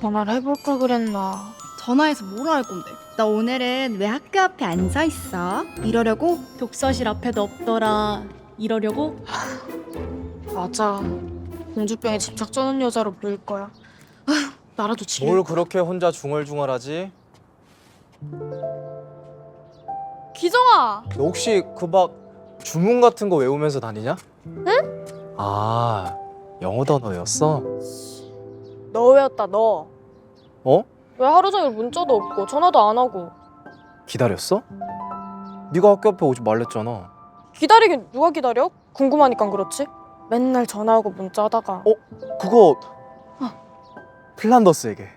전화를 해볼 걸 그랬나. 전화해서 뭐라 할 건데? 너 오늘은 왜 학교 앞에 앉아 있어? 이러려고? 독서실 앞에도 없더라. 이러려고? 맞아. 공주병에 집착 쩌는 여자로 보일 거야. 아휴, 나라도 지금. 뭘 그렇게 혼자 중얼중얼하지? 기정아! 너 혹시 그 막 주문 같은 거 외우면서 다니냐? 응? 아 영어 단어였어? 너 왜였다 너? 어? 왜 하루 종일 문자도 없고 전화도 안 하고 기다렸어? 네가 학교 앞에 오지 말랬잖아. 기다리긴 누가 기다려? 궁금하니까 그렇지? 맨날 전화하고 문자하다가 어? 그거 플란더스에게.